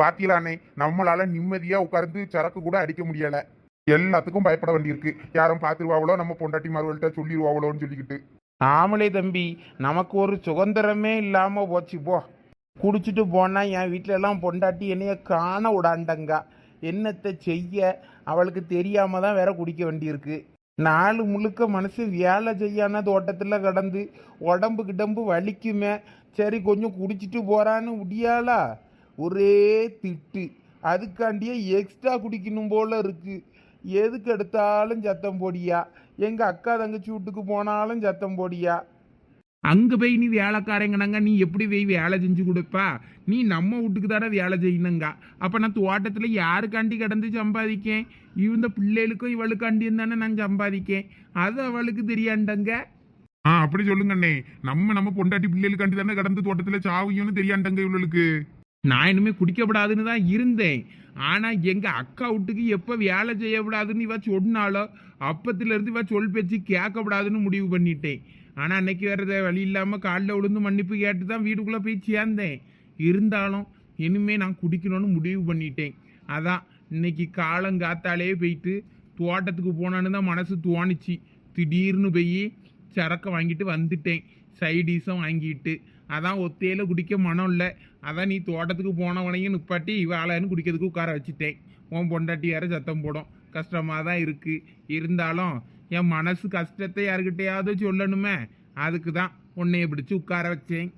பாத்தீங்களாண்ணே நம்மளால நிம்மதியா உட்கார்ந்து சரக்கு கூட அடிக்க முடியல. எல்லாத்துக்கும் பயப்பட வேண்டியிருக்கு. யாரும் பார்த்துருவாங்களோ நம்ம பொண்டாட்டி மறுவல்கிட்ட சொல்லிடுவாங்களோன்னு சொல்லிக்கிட்டு. ஆமலே தம்பி நமக்கு ஒரு சுதந்திரமே இல்லாமல் போச்சு போ. குடிச்சிட்டு போனால் என் வீட்டில எல்லாம் பொண்டாட்டி என்னைய காண விடாண்டங்க. என்னத்தை செய்ய? அவளுக்கு தெரியாம தான் வேற குடிக்க வேண்டியிருக்கு. நாலு முழுக்க மனசு வேலை செய்யான தோட்டத்தில் கடந்து உடம்பு கிடம்பு வலிக்குமே. சரி கொஞ்சம் குடிச்சிட்டு போறான்னு முடியாளா ஒரே திட்டு. அதுக்காண்டியே எக்ஸ்ட்ரா குடிக்கணும் போல இருக்கு. எதுக்கு எடுத்தாலும் சத்தம் போடியா? எங்க அக்கா தங்கச்சி வீட்டுக்கு போனாலும் சத்தம் போடியா? அங்க போய் நீ வேலைக்காரங்கனாங்க நீ எப்படி போய் வேலை செஞ்சு கொடுப்பா? நீ நம்ம வீட்டுக்கு தானே வேலை செய்யணுங்க. அப்ப நான் தோட்டத்துல யாருக்காண்டி கிடந்து சம்பாதிக்கேன்? இந்த பிள்ளைகளுக்கும் இவளுக்காண்டியும் தானே நான் சம்பாதிக்கேன். அது அவளுக்கு தெரியாண்டங்க? ஆ அப்படி சொல்லுங்கண்ணே. நம்ம நம்ம பொண்டாட்டி பிள்ளைகளுக்காண்டி தானே கடந்து தோட்டத்துல சாவியும்னு தெரியாண்டங்க இவளுக்கு. நான் இனிமே குடிக்கப்படாதுன்னு தான் இருந்தேன். ஆனால் எங்கள் அக்கா வீட்டுக்கு எப்போ வேலை செய்யக்கூடாதுன்னு இவா சொன்னாலோ அப்பத்துலேருந்து இவா சொல் பேச்சு கேட்கக்கூடாதுன்னு முடிவு பண்ணிட்டேன். ஆனால் அன்னைக்கு வேறு வழி இல்லாமல் காலில் விழுந்து மன்னிப்பு கேட்டு தான் வீட்டுக்குள்ளே போய் சேர்ந்தேன். இருந்தாலும் இனிமே நான் குடிக்கணும்னு முடிவு பண்ணிட்டேன். அதான் இன்னைக்கு காலங்காத்தாலே போயிட்டு தோட்டத்துக்கு போனான்னு தான் மனசு தோணுச்சு. திடீர்னு போய் சரக்கை வாங்கிட்டு வந்துட்டேன். சைடீஸும் வாங்கிட்டு அதான் ஒத்தையில குடிக்க மனம் இல்லை. அதான் நீ தோட்டத்துக்கு போனவனையும் நிப்பாட்டி வேலைன்னு குடிக்கிறதுக்கு உட்கார வச்சுட்டேன். உன் பொண்டாட்டி யாரும் சத்தம் போடும். கஷ்டமாக தான் இருக்குது இருந்தாலும் என் மனசு கஷ்டத்தை யாருக்கிட்டையாவது சொல்லணுமே. அதுக்கு தான் உன்னைய பிடிச்சி உட்கார வச்சேன்.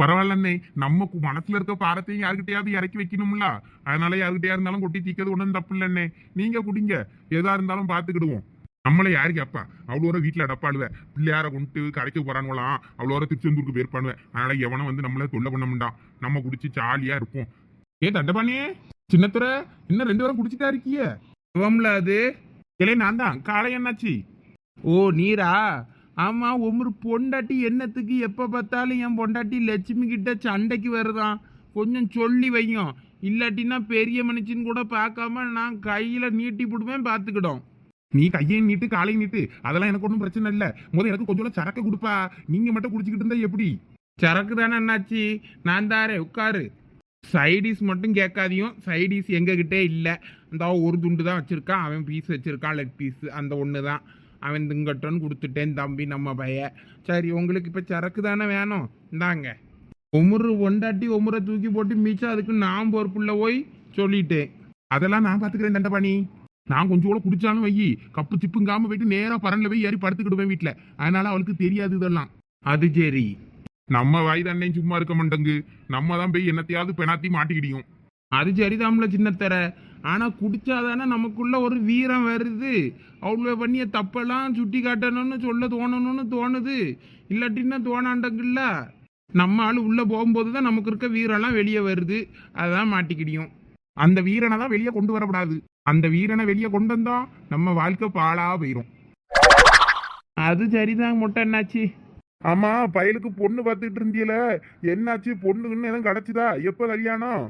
பரவாயில்லண்ணே நம்ம மனசுல இருக்க பாரத்தையும் யாருக்கிட்டையாவது இறக்கி வைக்கணும்ல. அதனால யாருக்கிட்டையா இருந்தாலும் கொட்டி தீக்கிறது ஒன்றும் தப்பு இல்லைண்ணே நீங்க குடிங்க. எதா இருந்தாலும் பார்த்துக்கிடுவோம் நம்மளை யாரு கேப்பா அவ்வளோ வீட்டில் அடப்பாளுவ. பிள்ளையார கொண்டு கரைக்க போறானுவலாம் அவ்வளோ திருச்செந்தூருக்கு போயிருப்பானுவ. அதனால எவனும் வந்து நம்மள தொல்லை பண்ண மாட்டான் நம்ம குடிச்சு ஜாலியா இருப்போம். ஏ தண்டபாணியே சின்னத்துற இன்னும் ரெண்டு பேரும் குடிச்சுட்டா இருக்கியே? இவம்ல அது. இல்லை நான் தான். காலை என்னாச்சு? ஓ நீரா? ஆமா ஒரு பொண்டாட்டி என்னத்துக்கு எப்ப பார்த்தாலும் என் பொண்டாட்டி லட்சுமி கிட்ட சண்டைக்கு வருதான். கொஞ்சம் சொல்லி வையும். இல்லாட்டினா பெரிய மனுஷன் கூட பார்க்காம நான் கையில நீட்டி போடுவேன் பார்த்துக்கிடும். நீ கையையும் நீட்டு காலையும் நீட்டு. அதெல்லாம் எனக்கு ஒன்றும் பிரச்சனை இல்லை. முதல்ல எனக்கு கொஞ்சம் சரக்கு கொடுப்பா. நீங்க மட்டும் குடிச்சிக்கிட்டு இருந்தா எப்படி? சரக்கு தானே என்னாச்சு நான் தாரே உட்காரு. சைடிஸ் மட்டும் கேட்காதியும் சைடிஸ் எங்ககிட்டே இல்லை. அந்த ஒரு துண்டு தான் வச்சிருக்கான். அவன் பீஸ் வச்சிருக்கான் லெக் பீஸ் அந்த ஒன்று தான். அவன் திங்கட்டோன்னு கொடுத்துட்டேன் தம்பி நம்ம பைய. சரி உங்களுக்கு இப்போ சரக்கு தானே வேணும்? இந்தாங்க. உமுறு ஒண்டாட்டி உமுறை தூக்கி போட்டு மீச்சா அதுக்கு நான் பொறுப்புள்ள போய் சொல்லிட்டேன். அதெல்லாம் நான் பார்த்துக்கிறேன் தண்டபாணி. நான் கொஞ்சம் கூட குடிச்சாலும் வை கப்பு சிப்புங்காம போயிட்டு நேரா பரன்ல போய் ஏறி படுத்துக்கிடுவேன் வீட்டுல அதனால அவளுக்கு தெரியாது இதெல்லாம். அது சரி. நம்ம வாய் தண்ணே சும்மா இருக்க மாட்டேங்கு. நம்ம தான் போய் என்னத்தையாவது பெணாத்தி மாட்டிக்கிடியும். அது சரிதாம்ல சின்னத்தர. ஆனா குடிச்சாதானே நமக்குள்ள ஒரு வீரம் வருது. அவ்வளோ பண்ணிய தப்பெல்லாம் சுட்டி காட்டணும்னு சொல்ல தோணணும்னு தோணுது. இல்லாட்டின்னா தோணாண்டங்கில்ல. நம்ம ஆள் உள்ள போகும்போது தான் நமக்கு இருக்க வீரம்லாம் வெளியே வருது. அதான் மாட்டிக்கிடியும். அந்த வீரனை தான் வெளியே கொண்டு வரக்கூடாது. அந்த வீரனை வெளியே கொண்டு வந்தா நம்ம வாழ்க்கை பாழா போயிரும். அது சரிதான் முட்டை என்னாச்சு? ஆமா பயலுக்கு பொண்ணு பார்த்துட்டு இருந்தியல. என்னாச்சு? பொண்ணுன்னு எதுவும் கிடைச்சுதா? எப்ப கல்யாணம்?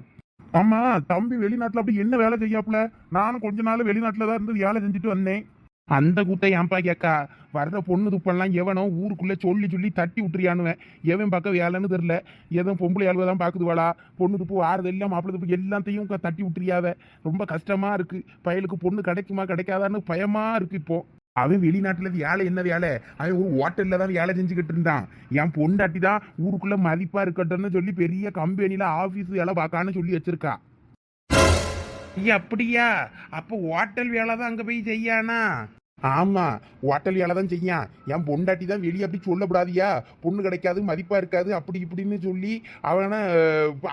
ஆமா தம்பி வெளிநாட்டுல அப்படி என்ன வேலை செய்யாப்புல? நானும் கொஞ்ச நாள் வெளிநாட்டுல தான் இருந்து வேலை செஞ்சுட்டு வந்தேன். அந்த கூட்ட ஏன்பா கேக்கா? வர்ற பொண்ணு துப்பெல்லாம் எவனோ ஊருக்குள்ளே சொல்லி சொல்லி தட்டி விட்டுறியானுவேன். எவன் பார்க்க வேலைன்னு தெரில எதுவும் பொம்பளை ஆளுவை தான் பார்க்குதுவாளா? பொண்ணு துப்பு வாரது எல்லாம் மாப்பிள்ளை துப்பு எல்லாத்தையும் தட்டி விட்டுறியாவ? ரொம்ப கஷ்டமாக இருக்குது பயலுக்கு பொண்ணு கிடைக்குமா கிடைக்காதான்னு பயமாக இருக்குது இப்போ. அவன் வெளிநாட்டில் வேலை என்ன வேலை? அவன் ஒரு ஹோட்டலில் தான் வேலை செஞ்சுக்கிட்டு இருந்தான். என் பொண்டாட்டி தான் ஊருக்குள்ளே மதிப்பாக இருக்கட்டும்னு சொல்லி பெரிய கம்பெனியில் ஆஃபீஸ் வேலை பார்க்கான்னு சொல்லி வச்சுருக்கா. ஐயா அப்படியா? அப்போ ஹோட்டல் வேலை தான் அங்கே போய் செய்யானா? ஆமா ஹோட்டல் வேலை தான் செய்யான். என் பொண்டாட்டி தான் வெளியே அப்படி சொல்லக்கூடாதியா பொண்ணு கிடைக்காது மதிப்பா இருக்காது அப்படி இப்படின்னு சொல்லி அவனை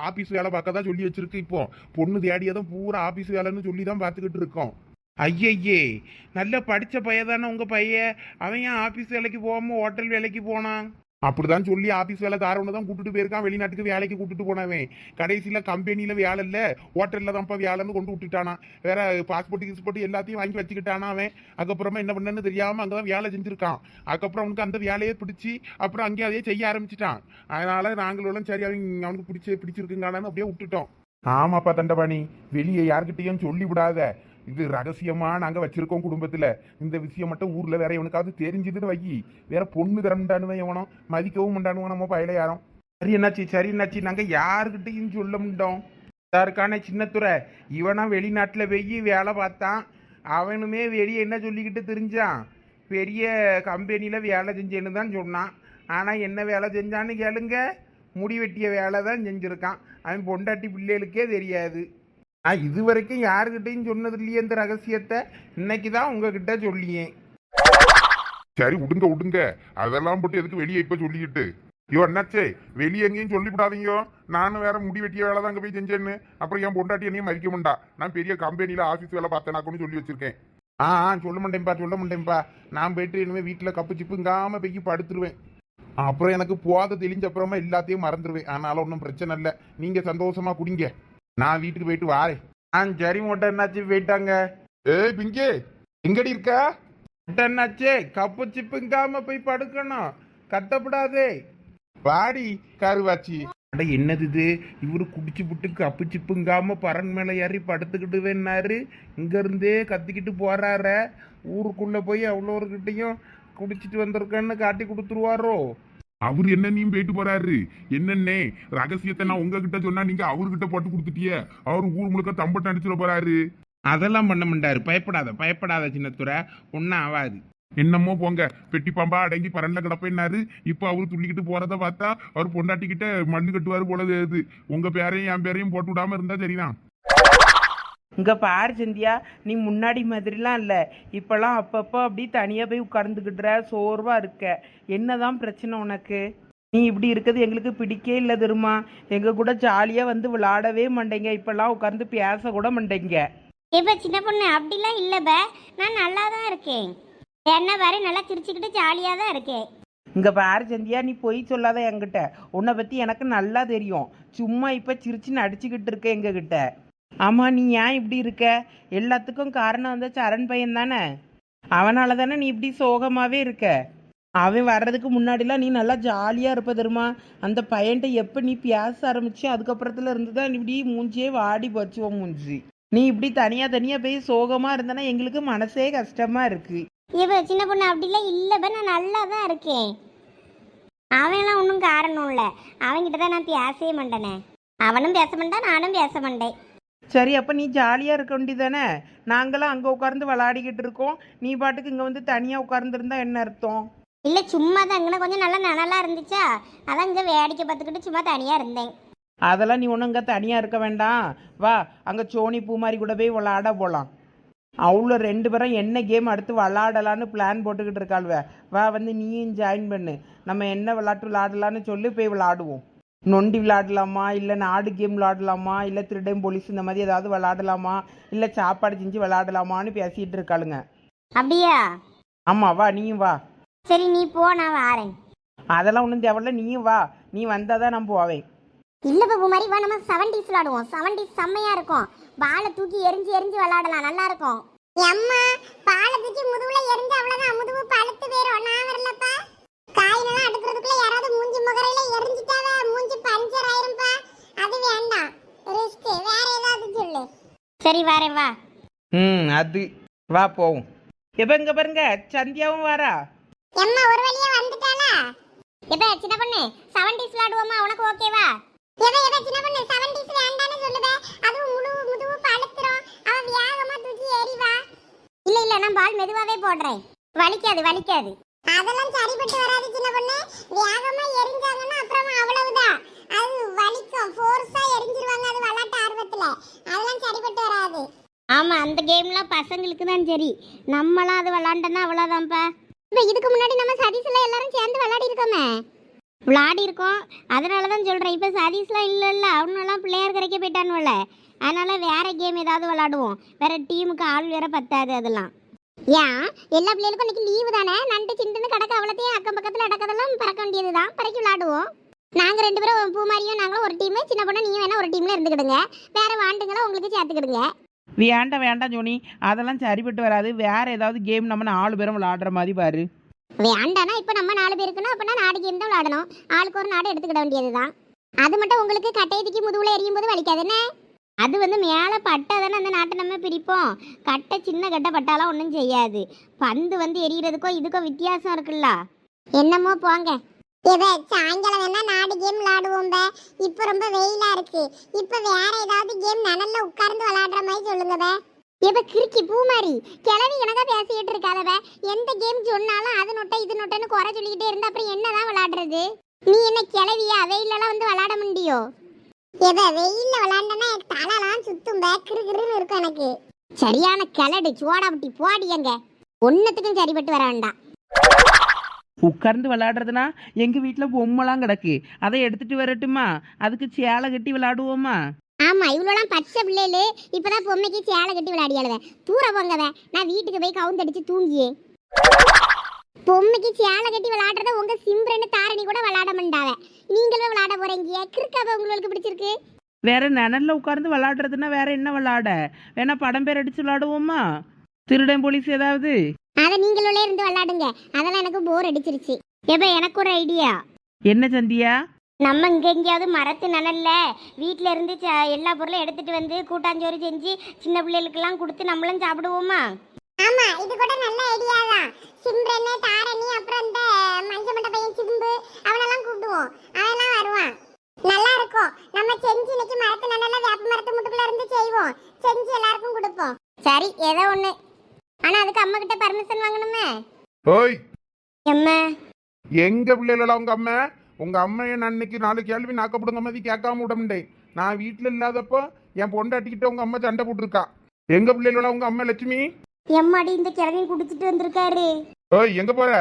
ஆபீஸ் வேலை பார்க்க தான் சொல்லி வச்சிருக்கு இப்போ. பொண்ணு தேடியதும் பூரா ஆபீஸ் வேலைன்னு சொல்லி தான் பார்த்துக்கிட்டு இருக்கோம். ஐயையே நல்லா படித்த பையன் தானே உங்கள் பையன்? அவன் ஏன் ஆஃபீஸ் வேலைக்கு போகாமல் ஹோட்டல் வேலைக்கு போனான்? அப்படிதான் சொல்லி ஆபீஸ் வேலை தாரவனை தான் கூட்டிட்டு போயிருக்கான். வெளிநாட்டுக்கு வேலைக்கு கூட்டிட்டு போனவன். கடைசியில கம்பெனில வேலை இல்ல. ஹோட்டல்ல தான்ப்பா வேலைன்னு கொண்டு விட்டுட்டானா. வேற பாஸ்போர்ட் கிஸ்போர்ட் எல்லாத்தையும் வாங்கி வச்சுக்கிட்டானா அவன். அதுக்கப்புறமா என்ன பண்ணன்னு தெரியாம அங்கதான் வேலை செஞ்சிருக்கான். அதுக்கப்புறம் அவனுக்கு அந்த வேலையே பிடிச்சி அப்புறம் அங்கேயே அதையே செய்ய ஆரம்பிச்சிட்டான். அதனால நாங்களும் சரி அவங்க அவனுக்கு பிடிச்சி பிடிச்சிருக்குங்கானு அப்படியே விட்டுட்டோம். ஆமாப்பா தண்டபாணி. வெளியே யார்கிட்டயும் சொல்லி விடாத இது ரகசியமா நாங்க வச்சிருக்கோம் குடும்பத்துல. இந்த விஷயம் மட்டும் ஊர்ல வேற எவனுக்காவது தெரிஞ்சதுன்னு வை. வேற பொண்ணு திரண்டானுவன் எவனோ மதிக்கவும் உண்டானுவோம் நம்ம பயில யாரும். சரி என்னாச்சு சரி என்னாச்சு நாங்க யாருக்கிட்டையும் சொல்ல முடியும் அதற்கான சின்னத்துறை. இவனா வெளிநாட்டில் போய் வேலை பார்த்தான். அவனுமே வெளியே என்ன சொல்லிக்கிட்டு தெரிஞ்சான்? பெரிய கம்பெனியில் வேலை செஞ்சேன்னு தான் சொன்னான். ஆனால் என்ன வேலை செஞ்சான்னு கேளுங்க. முடி வெட்டிய வேலை தான் செஞ்சுருக்கான். அவன் பொண்டாட்டி பிள்ளைகளுக்கே தெரியாது. நான் இது வரைக்கும் யாருக்கிட்டையும் சொன்னது இல்லையே இந்த ரகசியத்தை. இன்னைக்கு தான் உங்ககிட்ட சொல்லியேன். சரி விடுங்க விடுங்க அதெல்லாம் போட்டு எதுக்கு வெளியே இப்ப சொல்லிக்கிட்டு? ஐயோ என்னாச்சே வெளியே எங்கேயும் சொல்லிவிடாதீங்க. நானும் வேற முடி வெட்டிய வேலை தான் அங்கே போய் செஞ்சேன்னு. அப்புறம் என் பொண்டாட்டி என்னையும் மறிக்க மாட்டா. நான் பெரிய கம்பெனியில் ஆஃபீஸ் வேலை பார்த்தேனாக்குன்னு சொல்லி வச்சிருக்கேன். ஆ ஆ, சொல்ல மாட்டேன்ப்பா சொல்ல மாட்டேன்ப்பா நான் போயிட்டு இனிமேல் வீட்டில் கப்பு சிப்புங்காமல் போய் படுத்துருவேன். அப்புறம் எனக்கு போத தெளிஞ்ச அப்புறமா எல்லாத்தையும் மறந்துடுவேன் அதனால ஒன்றும் பிரச்சனை இல்லை. நீங்கள் சந்தோஷமாக குடிங்க. நான் வீட்டுக்கு போயிட்டு வாரேன் ஆ சரி மொட்டை என்னாச்சு போயிட்டாங்க? ஏய் பிங்கே எங்கடி இருக்கா? மொட்டை என்னாச்சே? கப்பு சிப்புங்காம போய் படுக்கணும். கத்தப்படாதே வாடி கருவாச்சி. அட என்னது இது? இவரு குடிச்சு புட்டு கப்பு சிப்புங்காம பரன் மேல ஏறி படுத்துக்கிட்டு வேணாரு இங்க இருந்தே கத்திக்கிட்டு போறார. ஊருக்குள்ள போய் அவ்வளோருக்கிட்டையும் குடிச்சிட்டு வந்திருக்கேன்னு காட்டி கொடுத்துருவாரோ? அவர் என்னன்னையும் போயிட்டு போறாரு. என்னன்னே? ரகசியத்தை நான் உங்ககிட்ட சொன்னா நீங்க அவர்கிட்ட போட்டு கொடுத்துட்டிய. அவர் ஊர் முழுக்க தம்பட்டு அடிச்சிட போறாரு. அதெல்லாம் பண்ண மாட்டாரு. பயப்படாத பயப்படாத சின்னத்துறை. ஒன்றும் ஆகாது என்னமோ போங்க. பெட்டி பாம்பா அடங்கி பரண்ல கிடப்பேன்னாரு. இப்போ அவர் துள்ளிக்கிட்டு போறத பார்த்தா அவர் பொண்டாட்டிக்கிட்ட மல்லு கட்டுவாரு போல தெரியுது உங்க பேரையும் என் பேரையும் போட்டு விடாம இருந்தா சரிதான். இங்க பாரு சந்தியா நீ முன்னாடி மாதிரிலாம் இல்லை. இப்போல்லாம் அப்பப்போ அப்படி தனியாக போய் உட்கார்ந்துக்கிட்டுற சோர்வா இருக்க. என்னதான் பிரச்சனை உனக்கு? நீ இப்படி இருக்கிறது எங்களுக்கு பிடிக்கே இல்லை தெரியுமா? எங்க கூட ஜாலியாக வந்து விளாடவே மாட்டேங்க. இப்போல்லாம் உட்கார்ந்து பேச கூட மாட்டேங்க. இப்ப சின்ன பொண்ணு அப்படிலாம் இல்ல பே. நான் நல்லா தான் இருக்கேன். என்ன பாரு நல்லா சிரிச்சுக்கிட்டு ஜாலியா தான் இருக்கேன். இங்க பாரு சந்தியா நீ பொய் சொல்லாத என்கிட்ட. உன்னை பத்தி எனக்கு நல்லா தெரியும். சும்மா இப்ப சிரிச்சு நடிச்சுக்கிட்டு இருக்க எங்ககிட்ட. ஆமா நீ ஏன் இப்படி இருக்க? எல்லாத்துக்கும் காரணம் வந்து சரண் பையன் தானே? அவனால தானே நீ இப்படி சோகமாவே இருக்க? அவன் வர்றதுக்கு முன்னாடிலாம் நீ நல்லா ஜாலியா இருப்ப தெரியுமா? அந்த பையன்ட்ட எப்ப நீ பேச ஆரம்பிச்சு அதுக்கப்புறத்துல இருந்து தான் இப்படி மூஞ்சியே வாடி போச்சுவோம் மூஞ்சி. நீ இப்படி தனியா தனியா போய் சோகமா இருந்தனா எங்களுக்கு மனசே கஷ்டமா இருக்கு. இவ சின்ன பொண்ணு அப்படிலாம் இல்ல நான் நல்லா தான் இருக்கேன். அவன்லாம் ஒன்றும் காரணம் இல்லை. அவன்கிட்ட தான் நான் பேசவே மாட்டேனே. அவனும் பேச மாட்டான் நானும் பேச மாட்டேன். சரி அப்போ நீ ஜாலியாக இருக்க வேண்டியதானே நாங்களாம் அங்கே உட்கார்ந்து விளையாடிக்கிட்டு இருக்கோம். நீ பாட்டுக்கு இங்கே வந்து தனியாக உட்கார்ந்துருந்தா என்ன அர்த்தம்? இல்லை சும்மா தான் அங்கே கொஞ்சம் நல்லா நனலா இருந்துச்சா? அதான் இங்கே வேடிக்கை பார்த்துக்கிட்டு சும்மா தனியாக இருந்தேன். அதெல்லாம் நீ ஒன்றும் இங்கே தனியாக இருக்க வேண்டாம். வா அங்கே சோனி பூமாரி கூட போய் விளாட போகலாம் அவ்வளோ ரெண்டு பேரும் என்ன கேம் அடுத்து விளாடலான்னு பிளான் போட்டுக்கிட்டு இருக்காள்வ. வா வந்து நீயும் ஜாயின் பண்ணு. நம்ம என்ன விளாட்டு விளாடலான்னு சொல்லி போய் விளாடுவோம் நொண்டி விளாடலாமா? இல்லை நாடு கேம் விளாடலாமா? இல்லை திருடன் போலீஸ் இந்த மாதிரி ஏதாவது விளாடலாமா? இல்லை சாப்பாடு செஞ்சு விளாடலாமான்னு பேசிகிட்டு இருக்காளுங்க. அப்படியா? ஆமாம் வா நீயும் வா. சரி நீ போ நான் வாரேன். அதெல்லாம் ஒன்றும் தேவையில்ல நீயும் வா. நீ வந்தால் தான் நான் போவேன். இல்ல பாபு மாதிரி வா நம்ம செவன்டிஸ் விளாடுவோம். செவன்டிஸ் செம்மையா இருக்கும். பாலை தூக்கி எரிஞ்சு எரிஞ்சு விளாடலாம். நல்லா இருக்கும். அம்மா பாலை தூக்கி முதுகுல எரிஞ்சு அவ்வளவுதான் முதுகு பழுத்து போயிரும் நான் வரலப்பா காயினெல்லாம் அடுக்கிறதுக்குள்ள யாராவது மூஞ்சி முகரையில எரிஞ்சிட்டாவ மூஞ்சி பஞ்சர் ஆயிரும்பா அது வேண்டாம் ரிஸ்க் வேற ஏதாவது சொல்லு சரி வரேன் வா. ம் அது. வா போவோம். எப்போ இங்கே பாருங்க சந்தியாவும் வாரா. எம்மா ஒரு வழியா வந்துட்டாளா? எப்ப சின்ன பொண்ணு? செவன்டிஸ் விளையாடுவோமா? உனக்கு ஓகேவா எப்ப எப்ப சின்ன பொண்ணு? செவன்டிஸ் வேண்டான்னு சொல்லுவே அதுவும் முழு முதுகு பழுத்துரும். அவ வேகமா தூக்கி எறிவா இல்ல இல்ல நான் பால் மெதுவாவே போடுறேன். வலிக்காது வலிக்காது. அதெல்லாம் சரிப்பட்டு வராது சின்ன பொண்ணு. வேகமா எரிஞ்சாங்கன்னா அப்புறம் அவ்வளவுதான். அது வலிக்கும். ஃபோர்ஸா எரிஞ்சிருவாங்க. அது விளையாட்டு ஆர்வத்துல. அதெல்லாம் சரிப்பட்டு வராது. ஆமா அந்த கேம்லாம் பசங்களுக்கு தான் சரி. நம்மளாம் அது விளாண்டோன்னா அவ்வளோதான்ப்பா இப்போ இதுக்கு முன்னாடி நம்ம சதீஸ்ல எல்லாரும் சேர்ந்து விளையாடி இருக்கோமே விளையாடி இருக்கோம் அதனால தான் சொல்கிறேன் இப்போ சதீஸ்லாம் இல்லை இல்லை. அவனெல்லாம் பிள்ளையார் கரைக்க போயிட்டானுவல அதனால வேற கேம் ஏதாவது விளாடுவோம் வேற டீமுக்கு ஆள் வேற பத்தாது அதெல்லாம். ஏன் எல்லா பிள்ளைகளுக்கும் இன்னைக்கு லீவு தானே? நண்டு சிண்டுன்னு கிடக்க. அவ்வளோத்தையும் அக்கம் பக்கத்தில் அடக்கதெல்லாம் பறக்க வேண்டியது தான் பறக்கி விளாடுவோம் நாங்கள் ரெண்டு பேரும் பூமாரியும் நாங்களும் ஒரு டீமு சின்ன பொண்ணு நீங்கள் வேணா ஒரு டீமில் இருந்துக்கிடுங்க. வேற வாண்டுங்களை உங்களுக்கு சேர்த்துக்கிடுங்க. வேண்டாம் வேண்டாம் ஜோனி. அதெல்லாம் சரிப்பட்டு வராது. வேற ஏதாவது கேம் நம்ம நாலு பேரும் விளாடுற மாதிரி பாரு. வேண்டானா இப்போ நம்ம நாலு பேருக்குன்னா அப்பனா நாடு கேம் தான் விளாடணும் ஆளுக்கு ஒரு நாடு எடுத்துக்கிட வேண்டியது தான் அது மட்டும் உங்களுக்கு கட்டையத்துக்கு முதுகுல எரியும் போது வலிக்காது என்ன? அது வந்து மேலே பட்டை தானே அந்த நாட்டை நம்ம பிரிப்போம் கட்டை சின்ன கட்டை பட்டாலாம் ஒன்றும் செய்யாது. பந்து வந்து எரியறதுக்கும் இதுக்கும் வித்தியாசம் இருக்குல்ல. என்னமோ போங்க. எவ சாயங்காலம் வேணா நாடு கேம் விளாடுவோம் பே. இப்ப ரொம்ப வெயிலா இருக்கு. இப்ப வேற ஏதாவது கேம் நனல்ல உட்கார்ந்து விளையாடுற மாதிரி சொல்லுங்க பே. எப்ப கிறுக்கி பூமாரி கிளவி எனக்கா பேசிட்டு இருக்காதவ எந்த கேம் சொன்னாலும் அது நொட்டை இது நொட்டைன்னு குறை சொல்லிக்கிட்டே இருந்தா அப்புறம் என்னதான் விளையாடுறது? நீ என்ன கிளவியா? வெயிலெல்லாம் வந்து விளையாட முடியும் எவ வெயில்ல விளையாண்டனா எனக்கு தலைலாம் சுத்தும் பே. கிறு கிறுன்னு இருக்கும் எனக்கு. சரியான கிளடு சோடாபுட்டி போடியங்க ஒன்னத்துக்கும் சரிப்பட்டு வர வேண்டாம். உட்கார்ந்து விளையாடுறதுனா எங்கள் வீட்டில் பொம்மைலாம் கிடக்கு. அதை எடுத்துட்டு வரட்டுமா? அதுக்கு சேலை கட்டி விளையாடுவோமா? ஆமா இவ்வளோலாம் பச்சை பிள்ளைகளு இப்பதான் பொம்மைக்கு சேலை கட்டி விளையாடியாளுவ. தூர போங்கவ நான் வீட்டுக்கு போய் கவுந்தடிச்சு தூங்கியே. பொம்மைக்கு சேலை கட்டி விளையாடுறத உங்க சிம்ரன்னு தாரணி கூட விளையாட மாட்டாவ. நீங்களும் விளையாட போறீங்க. கிறுக்காவ உங்களுக்கு பிடிச்சிருக்கு? வேற நிழல்ல உட்கார்ந்து விளையாடுறதுன்னா வேற என்ன விளையாட? வேணா படம் பேர் அடிச்சு விளையாடுவோமா? திருடன் போலீஸ் ஏதாவது? அதை நீங்களும் இருந்து விளையாடுங்க. அதெல்லாம் எனக்கு போர் அடிச்சிருச்சு. எப்ப எனக்கு ஒரு ஐடியா என்ன சந்தியா? நம்ம இங்க எங்கேயாவது மரத்து நனல்ல வீட்ல இருந்து ச- எல்லா பொருளும் எடுத்துட்டு வந்து கூட்டாஞ்சோறு செஞ்சு சின்ன பிள்ளைகளுக்கெல்லாம் கொடுத்து நம்மளும் சாப்பிடுவோமா? ஆமா இது கூட நல்ல ஐடியா தான். சிம்ரன் தாரணி அப்புறம் இந்த மஞ்சள் மண்ட பையன் சிம்பு அவனெல்லாம் கூப்பிடுவோம். அவன்லாம் வருவான். நல்லா இருக்கும். நம்ம செஞ்சு இன்னைக்கு மரத்து நனல்ல வேப்ப மரத்து முட்டுக்குள்ள இருந்து செய்வோம். செஞ்சு எல்லாருக்கும் கொடுப்போம். சரி ஏதோ ஒண்ணு. ஆனா அதுக்கு அம்மா கிட்ட பர்மிஷன் வாங்கணுமே. ஓய். எம்மா. எங்க பிள்ளைகளா உங்க அம்மா? உங்க அம்மையை நான் இன்னைக்கு நாலு கேள்வி நாக்கப்படுங்க மாதிரி கேட்காம விடமுண்டேன். நான் வீட்டில் இல்லாதப்போ என் பொண்டாட்டிக்கிட்ட உங்க அம்மா சண்டை போட்டிருக்கா. எங்க பிள்ளைகளா உங்க அம்மா லட்சுமி? எம்மாடி இந்த கிழமையும் குடிச்சிட்டு வந்திருக்காரு. ஓய் எங்க போற?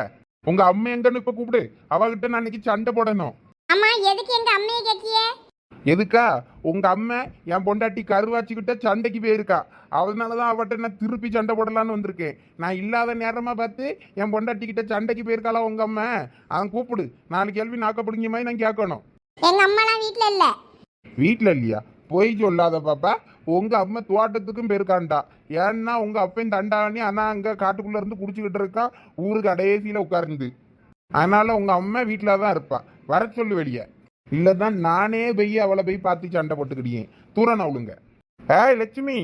உங்க அம்மா எங்கன்னு இப்ப கூப்பிடு. அவகிட்ட நான் இன்னைக்கு சண்டை போடணும். அம்மா எதுக்கு எங்க அம்மையை கேட்கிய? எதுக்கா? உங்க அம்மா என் பொண்டாட்டி கருவாச்சிக்கிட்ட சண்டைக்கு போயிருக்கா. அதனாலதான் அவட்ட நான் திருப்பி சண்டை போடலான்னு வந்திருக்கேன். நான் இல்லாத நேரமா பார்த்து என் பொண்டாட்டி கிட்ட சண்டைக்கு போயிருக்காளா உங்க அம்மா? அவன் கூப்பிடு. நாலு கேள்வி நாக்கப்படுங்க மாதிரி நான் கேட்கணும். எங்க அம்மாலாம் வீட்ல இல்ல. வீட்டில் இல்லையா? பொய் சொல்லாத பாப்பா. உங்க அம்மா தோட்டத்துக்கும் போயிருக்கான்டா. ஏன்னா உங்க அப்பையும் தண்டாணி ஆனா அங்க காட்டுக்குள்ள இருந்து குடிச்சுக்கிட்டு இருக்கான் ஊரு கடைசியில உட்கார்ந்து. அதனால உங்க அம்மா வீட்டில் தான் இருப்பா. வர சொல்லு வெளியே. இல்லதான் நானே போய் அவளை போய் பார்த்து சண்டை போட்டுக்கிட்டேன் தூரம் அவளுங்க ஏய் லட்சுமி.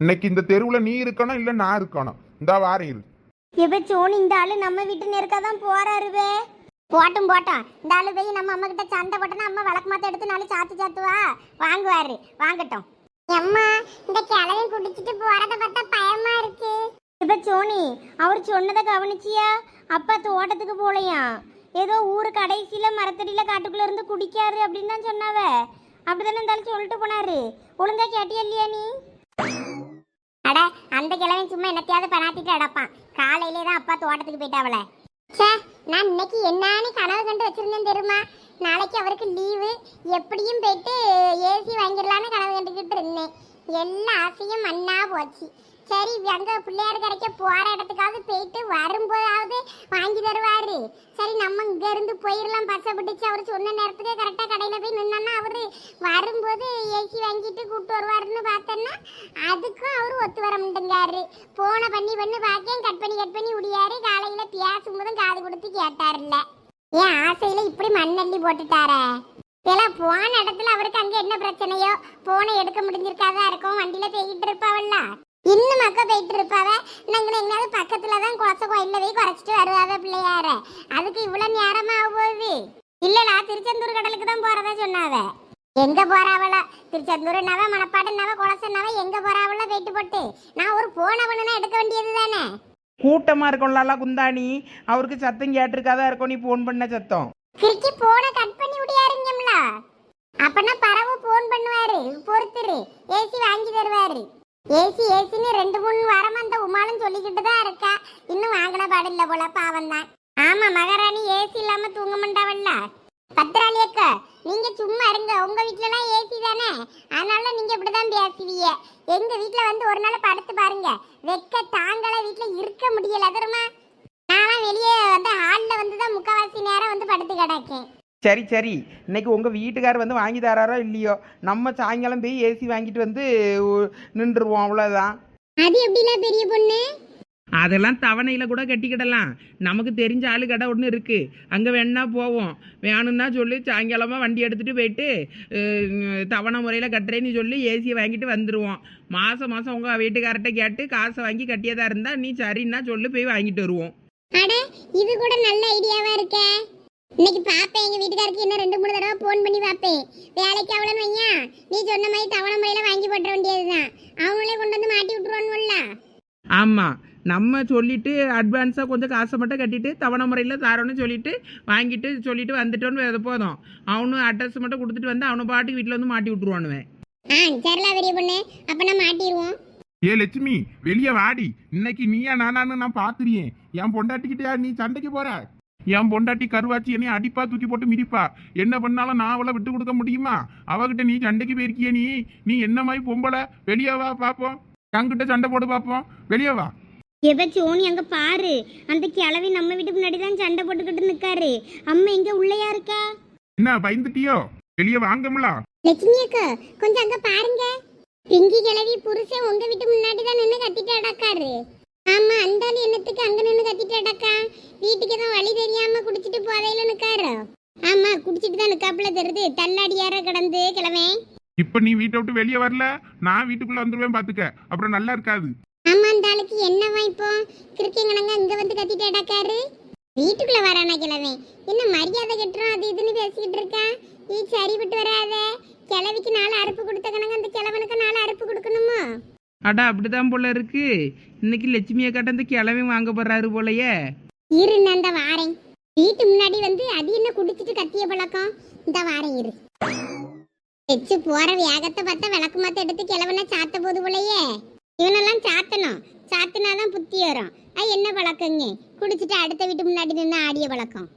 இன்னைக்கு இந்த தெருவுல நீ இருக்கணும் இல்ல நான் இருக்கணும்? இந்த வாரம் இரு. இப்ப சோனி இந்த ஆளு நம்ம வீட்டு நெருக்கா தான் போறாருவே போட்டும் போட்டோம் இந்த ஆளு போய் நம்ம அம்மா கிட்ட சண்டை போட்டோம்னா அம்மா விளக்கு மாத்த எடுத்து நாளை சாத்து சாத்துவா? வாங்குவாரு. வாங்கட்டும். அம்மா இந்த கிழவி குடிச்சிட்டு போறத பார்த்தா பயமா இருக்கு. இப்ப சோனி அவர் சொன்னதை கவனிச்சியா? அப்பா தோட்டத்துக்கு போலையா? ஏதோ ஊரு கடைசியில மரத்தடியில காட்டுக்குள்ள இருந்து குடிக்காரு அப்படின்னு தான் சொன்னாவ. அப்படிதானே இருந்தாலும் சொல்லிட்டு போனாரு. ஒழுங்கா கேட்டியா இல்லையா நீ? அட அந்த கிழமை சும்மா என்னத்தையாவது பணாத்திட்டு அடப்பான் காலையிலே தான் அப்பா தோட்டத்துக்கு போயிட்டாவல சே நான் இன்னைக்கு என்னன்னு கனவு கண்டு வச்சிருந்தேன் தெரியுமா? நாளைக்கு அவருக்கு லீவு எப்படியும் போயிட்டு ஏசி வாங்கிடலான்னு கனவு கண்டுக்கிட்டு இருந்தேன். எல்லா ஆசையும் மண்ணா போச்சு. சரி அங்க பிள்ளையார் கரைக்க போற இடத்துக்காவது போயிட்டு வரும்போதாவது வாங்கி தருவாரு. சரி நம்ம இங்க இருந்து போயிடலாம் பசை பிடிச்சு அவர் சொன்ன நேரத்துக்கு கரெக்டா கடையில போய் நின்னா அவரு வரும்போது ஏசி வாங்கிட்டு கூப்பிட்டு வருவாருன்னு பார்த்தேன்னா அதுக்கும் அவரு ஒத்து வர மாட்டேங்காரு. போன பண்ணி பண்ணி பார்க்கேன் கட் பண்ணி கட் பண்ணி விடியாரு காலையில பேசும்போதும் காது கொடுத்து கேட்டாருல்ல. ஏன் ஆசையில இப்படி மண்ணள்ளி போட்டுட்டாரே? ஏன்னா போன இடத்துல அவருக்கு அங்க என்ன பிரச்சனையோ? போனை எடுக்க முடிஞ்சிருக்காதா இருக்கும்? வண்டியில போய்கிட்டு இருப்பாவல்ல? இன்னும் மக்க போயிட்டு இருப்பாவ? நாங்க எங்கேயாவது பக்கத்துல தான் குளத்த கோயில்ல போய் குறைச்சிட்டு வருவாவ பிள்ளையார? அதுக்கு இவ்வளவு நேரமா ஆக போகுது? நான் திருச்செந்தூர் கடலுக்கு தான் போறதா சொன்னாவ? எங்க போறாவளா? திருச்செந்தூர் நவ மணப்பாடு நவ குளச நவ எங்க போறாவளா? போயிட்டு போட்டு. நான் ஒரு போன பண்ணுனா எடுக்க வேண்டியது தானே? கூட்டமா இருக்கும்ல குந்தாணி. அவருக்கு சத்தம் கேட்டிருக்காதான் இருக்கும் நீ ஃபோன் பண்ண சத்தம். கிறுக்கி போன கட் பண்ணி விடியாருங்கம்ல. அப்பனா பரவு போன் பண்ணுவாரு பொறுத்துரு ஏசி வாங்கி தருவாரு. ஏசி ஏசின்னு ரெண்டு மூணு வாரம் அந்த உமாலும் சொல்லிக்கிட்டு தான் இருக்கா. இன்னும் வாங்கின பாடு இல்லை போல பாவம் தான். ஆமா மகாராணி ஏசி இல்லாம தூங்க மாட்டாவல்ல. பத்திராளி அக்கா நீங்க சும்மா இருங்க. உங்க வீட்ல எல்லாம் ஏசி தானே. அதனால நீங்க இப்படிதான் பேசுவீங்க. எங்க வீட்ல வந்து ஒரு நாள் படுத்து பாருங்க. வெக்க தாங்கள வீட்ல இருக்க முடியல தெரியுமா? நான்லாம் வெளியே வந்து ஹாலில் வந்து தான் முக்கால்வாசி நேரம் வந்து படுத்து கிடக்கேன். சரி சரி. இன்னைக்கு உங்க வீட்டுக்கார் வந்து வாங்கி தராரோ இல்லையோ? நம்ம சாயங்காலம் போய் ஏசி வாங்கிட்டு வந்து நின்றுருவோம் அவ்வளோதான் அது எப்படில பெரிய பொண்ணு? அதெல்லாம் தவணையில் கூட கட்டிக்கிடலாம். நமக்கு தெரிஞ்ச ஆளு கடை ஒன்று இருக்குது அங்கே வேணா போவோம். வேணும்னா சொல்லி சாயங்காலமாக வண்டி எடுத்துகிட்டு போயிட்டு அஹ், தவணை முறையில் கட்டுறேன்னு சொல்லி ஏசியை வாங்கிட்டு வந்துடுவோம் மாதம் மாதம் உங்கள் வீட்டுக்கார்ட்ட கேட்டு காசை வாங்கி கட்டியதாக இருந்தால் நீ சரின்னா சொல்லி போய் வாங்கிட்டு வருவோம். அட இது கூட நல்ல ஐடியாவா இருக்கே. இன்னைக்கு பாப்பேன் எங்க வீட்டுக்காருக்கு இன்னும் ரெண்டு மூணு தடவை ஃபோன் பண்ணி பாப்பேன். வேலைக்கு அவ்வளோன்னு வையா நீ சொன்ன மாதிரி தவணை முறையில வாங்கி போட்ட வேண்டியதுதான். அவங்களே கொண்டு வந்து மாட்டி விட்டுருவானுல்ல ஆமாம் நம்ம சொல்லிட்டு அட்வான்ஸாக கொஞ்சம் காசை மட்டும் கட்டிட்டு தவணை முறையில் தரோன்னு சொல்லிட்டு வாங்கிட்டு சொல்லிட்டு வந்துட்டோன்னு போதும். அவனும் அட்ரஸ் மட்டும் கொடுத்துட்டு வந்து அவனை பாட்டுக்கு வீட்டில் வந்து மாட்டி விட்ருவானுவேன் ஆ சரிலா பெரிய பொண்ணு. அப்ப நான் மாட்டிடுவோம் ஏ லட்சுமி வெளியே வாடி. இன்னைக்கு நீயா நானான்னு நான் பாத்துறியேன் என் பொண்டாட்டிக்கிட்டயா நீ சண்டைக்கு போற? என் பொண்டாட்டி கருவாச்சி என்னை அடிப்பா தூக்கி போட்டு மிதிப்பா. என்ன பண்ணாலும் நான் அவளை விட்டு கொடுக்க முடியுமா? அவகிட்ட நீ சண்டைக்கு போயிருக்கிய நீ. நீ என்ன மாதிரி பொம்பளை? வெளியே வா பாப்போம் என்கிட்ட சண்டை போட்டு பாப்போம் வெளியே வா. எவ சோனி அங்க பாரு. அந்த கிழவி நம்ம வீட்டு முன்னாடி தான் சண்டை போட்டுக்கிட்டு நிக்காரு. அம்மா இங்க உள்ளயா இருக்கா? என்ன பயந்துட்டியோ? வெளியே வாங்கம்ல லட்சுமி அக்கா கொஞ்சம் அங்க பாருங்க. பிங்கி கிழவி புருஷன் உங்க வீட்டு முன்னாடி தான் நின்று கத்திட்டு அடக்காரு ஆமா அந்த ஆளு என்னத்துக்கு அங்க நின்று கத்திட்டு அடக்கா வீட்டுக்கு தான் வழி தெரியாம குடிச்சிட்டு போதையில நிக்காரு? ஆமா குடிச்சிட்டு தான் நிக்காப்புல தெரியுது. தள்ளாடியார கிடந்து கிழமை இப்ப நீ வீட்டை விட்டு வெளியே வரல? நான் வீட்டுக்குள்ள வந்துருவேன் பாத்துக்க. அப்புறம் நல்லா இருக்காது. ஆமா அந்த ஆளுக்கு என்னவா இப்போ? கிறுக்கிங்கனங்க இங்க வந்து கத்திட்டு அடக்காரு வீட்டுக்குள்ள வரானா கிழமை என்ன மரியாதை கட்டுறோம் அது இதுன்னு பேசிக்கிட்டு இருக்கா? நீ சரிப்பட்டு வராத. கிழவிக்கு நாலு அறுப்பு கொடுத்த கணக்கு அந்த கிழவனுக்கு நாலு அறுப்பு கொடுக்கணுமா அட அப்படிதான் போல இருக்கு. இன்னைக்கு லட்சுமியை காட்ட அந்த கிளம்பி வாங்க போறாரு போலயே. இரு நான் இந்த வாரேன். வீட்டு முன்னாடி வந்து அது என்ன குடிச்சிட்டு கத்திய பழக்கம்? இந்த வாரேன் இரு. வச்சு போற வேகத்தை பார்த்தா விளக்கு மாத்த எடுத்து கிழவன சாத்த போது போலயே. இவனெல்லாம் சாத்தணும். சாத்தினாதான் புத்தி வரும். அது என்ன பழக்கங்க? குடிச்சிட்டு அடுத்த வீட்டு முன்னாடி நின்று ஆடிய பழக்கம்.